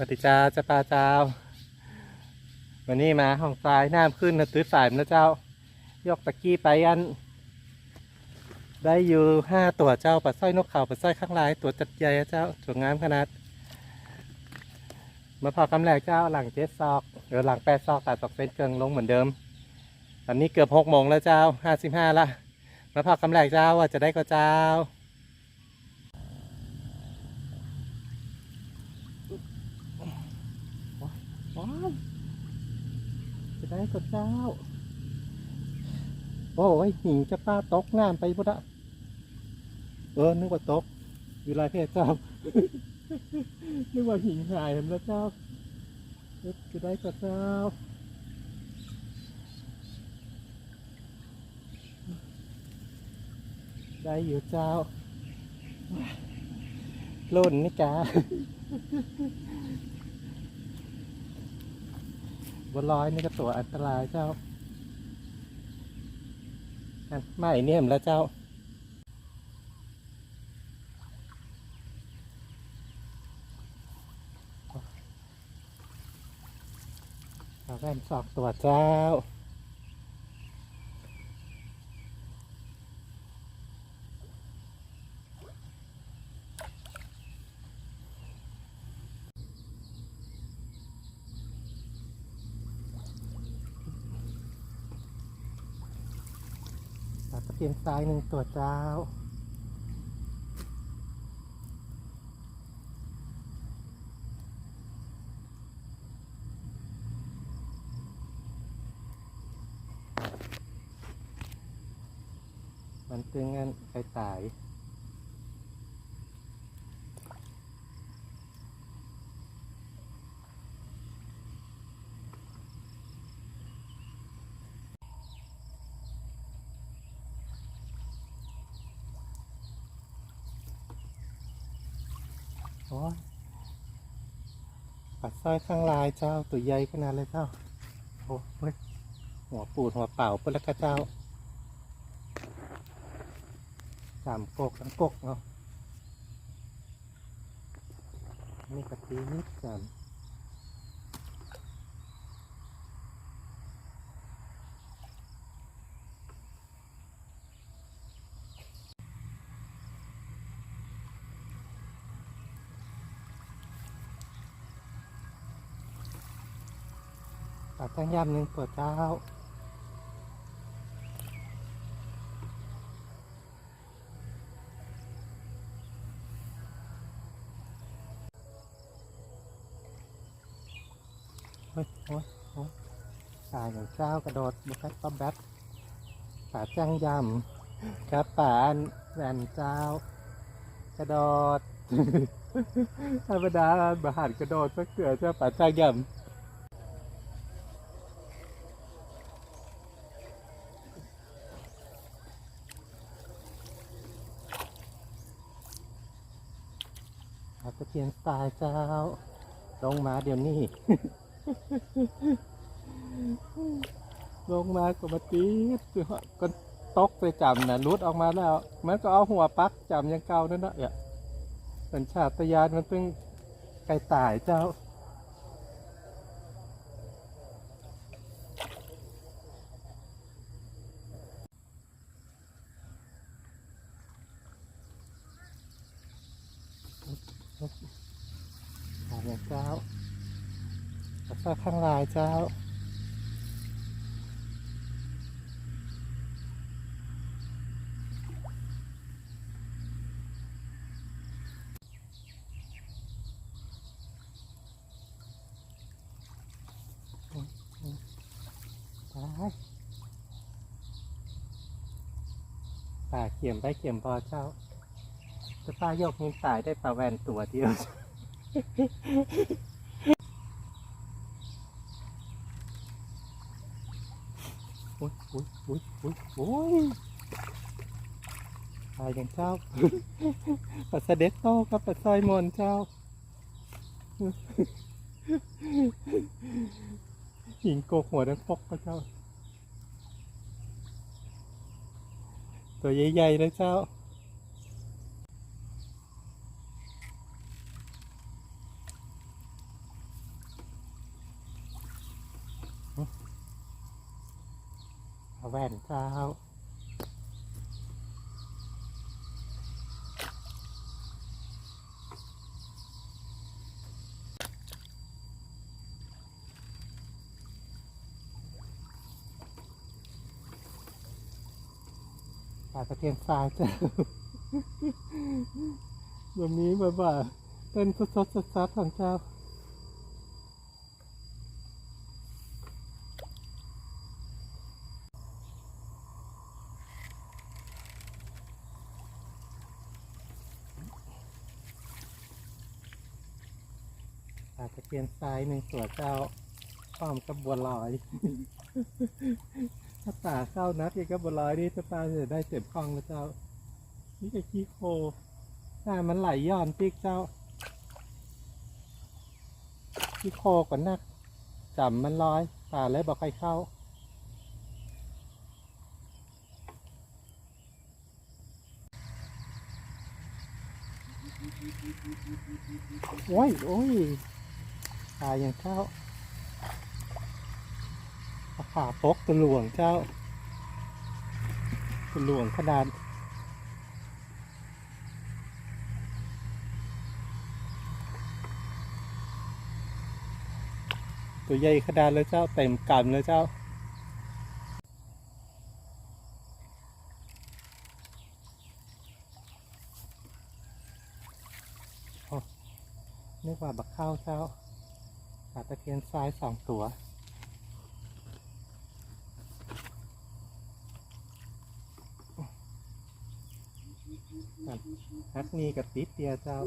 สวัสดีจ้าจ้าปลาเจ้า วันนี้มาห้องทรายน้ำขึ้นนะตื้อสายมาแล้วเจ้า ยกตะกี้ไปอัน ได้อยู่ห้าตัวเจ้าปลาสร้อยนกเขาปลาสร้อยข้างลาย ตัวจัดใหญ่เจ้าสวยงามขนาด มาพอกำแรกเจ้าหลังเจ็ดซอกเดี๋ยวหลังแปดซอกตัดสอกเส้นเกิงลงเหมือนเดิม ตอนนี้เกือบหกโมงแล้วเจ้าห้าสิบห้าละมาพอกำแรกเจ้าว่าจะได้ก็เจ้า ว้าว จะได้กับเจ้า โอ้ยหิงจะป้าตกน้ำไปพุทธะเออนึกว่าตกอยู่ลายเพศเจ้า นึกว่าหิงหายแล้วเจ้าจะได้กับเจ้าได้อยู่เจ้ารุ่นนี่กา บนลอยนี่ก็ตัวอันตรายเจ้าไม่เนี่ยมแล้วเจ้า เอาแว่นสอกตัวเจ้า เสียงสายหนึ่งตัวเจ้า มันตึงงันไปตาย โอ้ยปัดสร้อยข้างลายเจ้าตัวใหญ่ขนาดเลยเจ้า โอ้ยหัวปูดหัวเป่าเพื่อนละกะเจ้าสามกกทั้งกกเนาะนี่กะตีนิดจาม ตั้งย่ำหนึ่งตัวเจ้าเฮ้ยโอ้ยโอ้ยตายอย่างเจ้ากระโดดบุคัดต๊อบแบทป่าจ้างยำครับป่านแหวนเจ้ากระโดดธรรมดาบาหันกระโดดสักเกือเจ้าป่าจ้างยำอาตะเพียนตายเจ้า ลงมาเดี๋ยวนี้ ลงมาก็มาตีดก็ตกไปจำนะรุดออกมาแล้ว มันก็เอาหัวปักจำยังเก่านั่นนะเนี่ยสัญชาตญาณมันเพิ่งไกลตายเจ้า ตายอย่างเจ้าแล้วก็ข้างลายเจ้าตายตาเขียมได้เขียมพอเจ้า จะป้ายกนี้ตายได้ปลาแวนตัวเดียว โอ้ยโอ้ยโอ้ยโอ้ยโอ้ยตายอย่างเจ้าปัสเด็จโตกับปัสซอยมนเจ้าหญิงโกกหัวดังปกก็เจ้า ตัวใหญ่ๆนะเจ้า แว่นเจ้าปลาตะเพียนทรายเจ้าวันนี้แบบว่าเป็นสดสดๆซัดๆของเจ้า ตะเพียนทรายหนึ่งตัวเจ้าพร้อมกับบัวลอย ถ้าป่าเข้านัดกับบัวลอยนี่จะปลาจะได้เจ็บคลองแล้วเจ้า นี่ก็ขี้โคถ้ามันไหลย้อนปีกเจ้าขี้โคก่อนนักจำมันลอยป่าเลยบอกใครเข้าโอ้ยโอ้ย ตายอย่างเจ้าขาปกตัวหลวงเจ้าตัวหลวงขนาดตัวใหญ่ขนาดเลยเจ้าเต็มกำเลยเจ้านึกว่าบักข้าวเจ้า ปลาตะเพียนทรายสองตัวนั่นฮักนีกับติดเดียเจ้า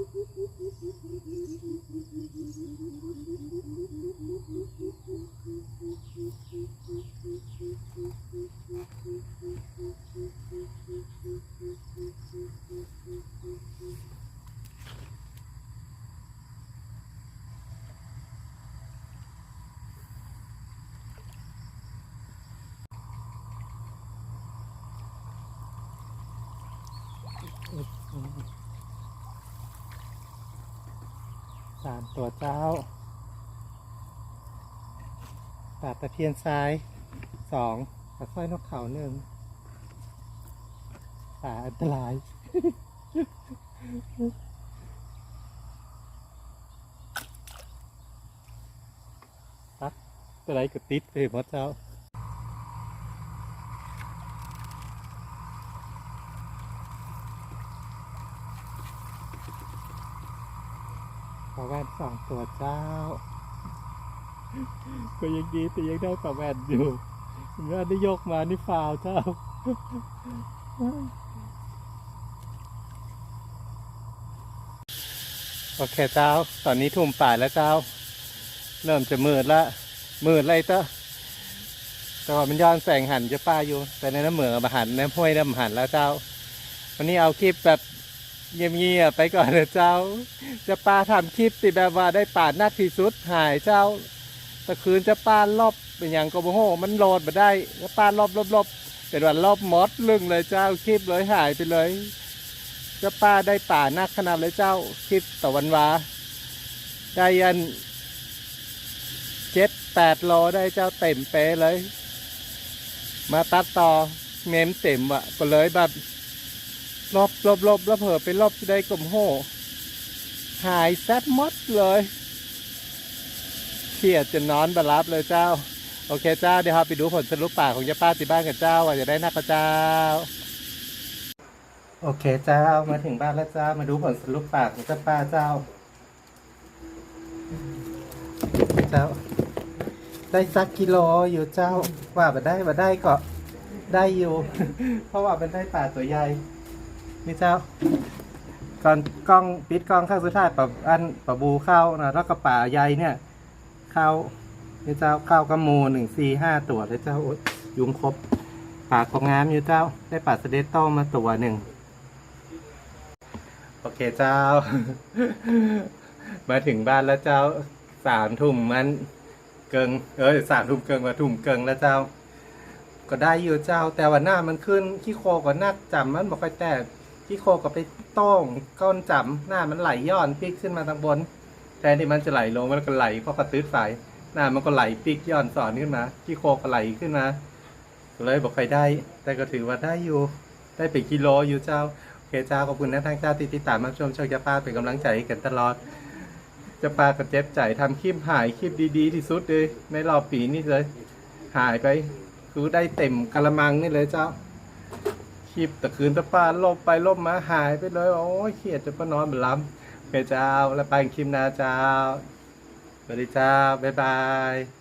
สามตัวเจ้าปลาตะเพียนซ้ายสองปลาสร้อยนกเขาหนึ่งปลาอันตราย ตักตัวไรก็ติดไปหมดเจ้าาแว่นสองตัวเจ้า ก็ยังดีแต่ยังได้ปลาแว่นอยู่เมื่อได้ยกมานี่ฟาวเจ้าโอเคเจ้า ตอนนี้ทุ่มป่าแล้วเจ้า เริ่มจะมืดละมืดเลยเจ้าแต่ว่ามันย้อนแสงหันจะป้าอยู่ แต่ในน้ำเหมืองมาหันน้ำห้วยน้ำหันแล้วเจ้า วันนี้เอาคลิปแบบ เงียบๆไปก่อนเลยเจ้า จะปลาทำคลิปติแบบว่าได้ป่าดนักที่สุดหายเจ้าตะคืนจะปลารอบเป็นอย่างกบโหมันโหลดมาได้แล้วปลารอบรอบรอบเป็นวันรอบมอดลึงเลยเจ้าคลิปเลยหายไปเลย จะปลาได้ป่านักขนาดเลยเจ้าคลิปต่อวันวาได้ยันเจ็ดแปดโลได้เจ้าเต็มเป๊ะเลย มาตัดต่อเมมเต็มอะก็เลยแบบ ลบลบลบแล้วเผลอไปลบได้กลมโหหายแซดมดเลยเครียดจนนอนบารับเลยเจ้า โอเคเจ้าเดี๋ยวเราไปดูผลสรุปปากของยาป้าที่บ้านกันเจ้าว่าจะได้นักกระเจ้า โอเคเจ้ามาถึงบ้านแล้วเจ้ามาดูผลสรุปปากของเจ้าป้าเจ้า เจ้า ได้สักกิโลอยู่เจ้าว่ามาได้มาได้ก็ได้อยู่ เพราะว่าเป็นได้ป่าตัวใหญ่ นี่เจ้าก่อนกล้องปิดกล้องข้างสุดท้ายปะอันปะบูเข้านะแล้วก็ป่าใหญ่เนี่ยเข้านี่เจ้าเข้ากระมูหนึ่งสี่ห้าตัวเลยเจ้ายุงครบป่าของงามอยู่เจ้า ได้ป่าสเดตโต้มาตัวหนึ่งโอเคเจ้า มาถึงบ้านแล้วเจ้าสามทุ่มมันเกิงเออสามทุ่มเกิงมาทุ่มเกิงแล้วเจ้า ก็ได้อยู่เจ้า แต่ว่าหน้ามันขึ้นขี้โคก็นักจำมันบอกค่อยแตก ขี้โคก็ไปต้อง ก้อนจำหน้ามันไหลย้อนปีกขึ้นมาทางบน แทนที่มันจะไหลลงมันก็ไหลเพราะกระตื้อไฟหน้ามันก็ไหลปีกย้อนสอนขึ้นมาขี้โคก็ไหลขึ้นมาเลยบอกใครได้ แต่ก็ถือว่าได้อยู่ ได้เป็นกิโลอยู่เจ้าโอเคเจ้าขอบคุณนะทางเจ้าที่ติดตามมาชมช่องจะป้าเป็นกำลังใจให้กันตลอด จะปากับเจ็บใจทำคลิปหายคลิปดีๆที่สุดเลยในรอบปีนี้เลย หายไป คือได้เต็มกระมังนี่เลยเจ้า คลิปตะคืนตะปาลบไปลบมาหายไปเลย โอ้ยเขียดจะปนอนบนล้ำเคเจ้า แล้วไปคลิปหน้าเจ้าสวัสดีเจ้า บ๊ายบาย